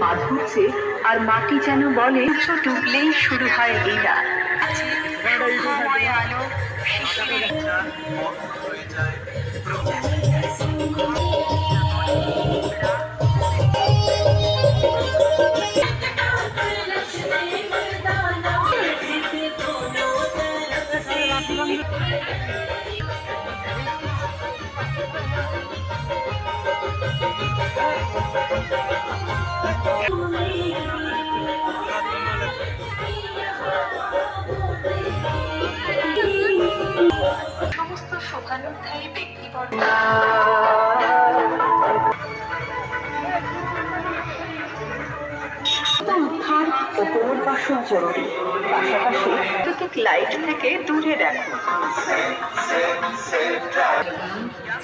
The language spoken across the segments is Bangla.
মাছ ধরছে আর মাটি যেন বলে ছোট ডুবলেই শুরু হয় এই সময় সমস্ত শোভানুধ্যায়ী ব্যক্তিবর্গ। উদ্ধার ও পুনর্বাসন জরুরি। পাশাপাশি বৈদ্যুতিক লাইট থেকে দূরে রাখুন।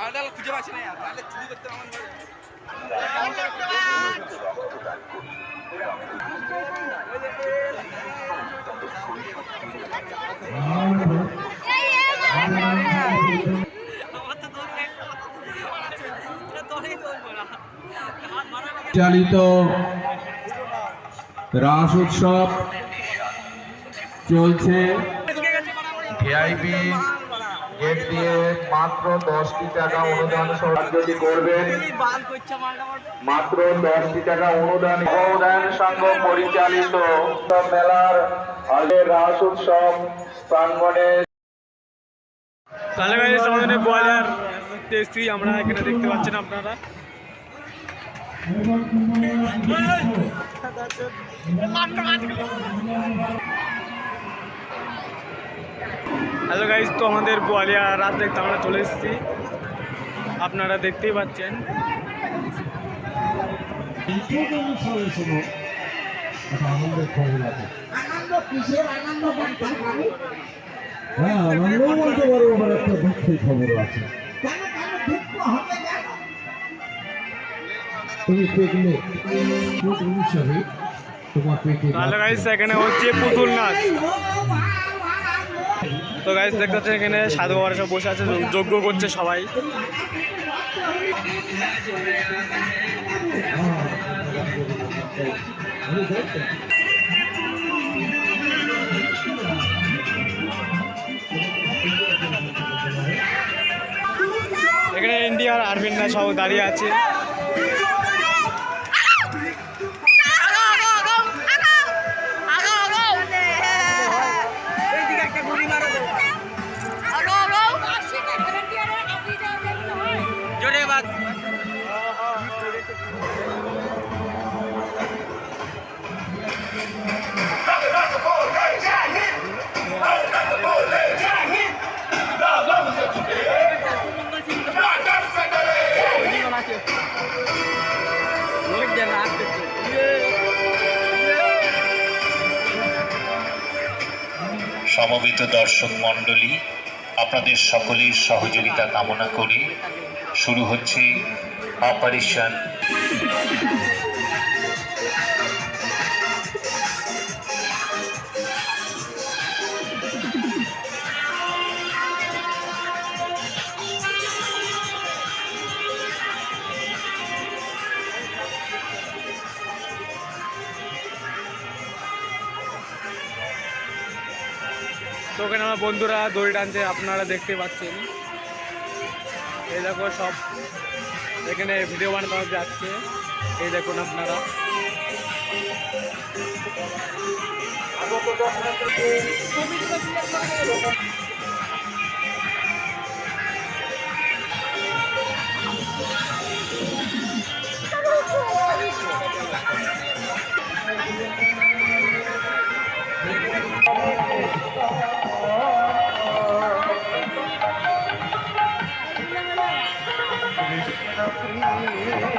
মালটাল খুঁজে পাচ্ছি না তাহলে চুরি করতে আমার চালিত রাস উৎসব চলছে। ভিআইপি গেট দিয়ে মাত্র দশটি টাকা অনুদান সাহায্যটি করবেন মাত্র দশটি টাকা অনুদান অনুদান সংঘ পরিচালিত মেলার আগে রাস উৎসব প্রাঙ্গণে তাহলে গাইস আমাদের গোয়ালিয়ার এসছি আমরা এখানে দেখতে পাচ্ছেন আপনারা। হ্যালো গাইস তো আমাদের গোয়ালিয়া রাত দেখতে আমরা চলে এসেছি। আপনারা দেখতেই পাচ্ছেন। তোমার পেটে তাহলে গাইস এখানে হচ্ছে পুতুল নাচ। তো গাইস দেখতে পাচ্ছেন এখানে সাধু বাবারা সব বসে আছে যজ্ঞ করছে সবাই। এখানে ইন্ডিয়ার আরবিনরা সব দাঁড়িয়ে আছে। সমবেত দর্শক মণ্ডলী আপনাদের সকলের সহযোগিতা কামনা করে শুরু হচ্ছে অপারেশন তো ওখানে আমার বন্ধুরা দড়ি টানছে, আপনারা দেখতে পাচ্ছেন। এই দেখো সব, এখানে ভিডিও বানাতে যাচ্ছে। এই দেখুন আপনারা। Thank you.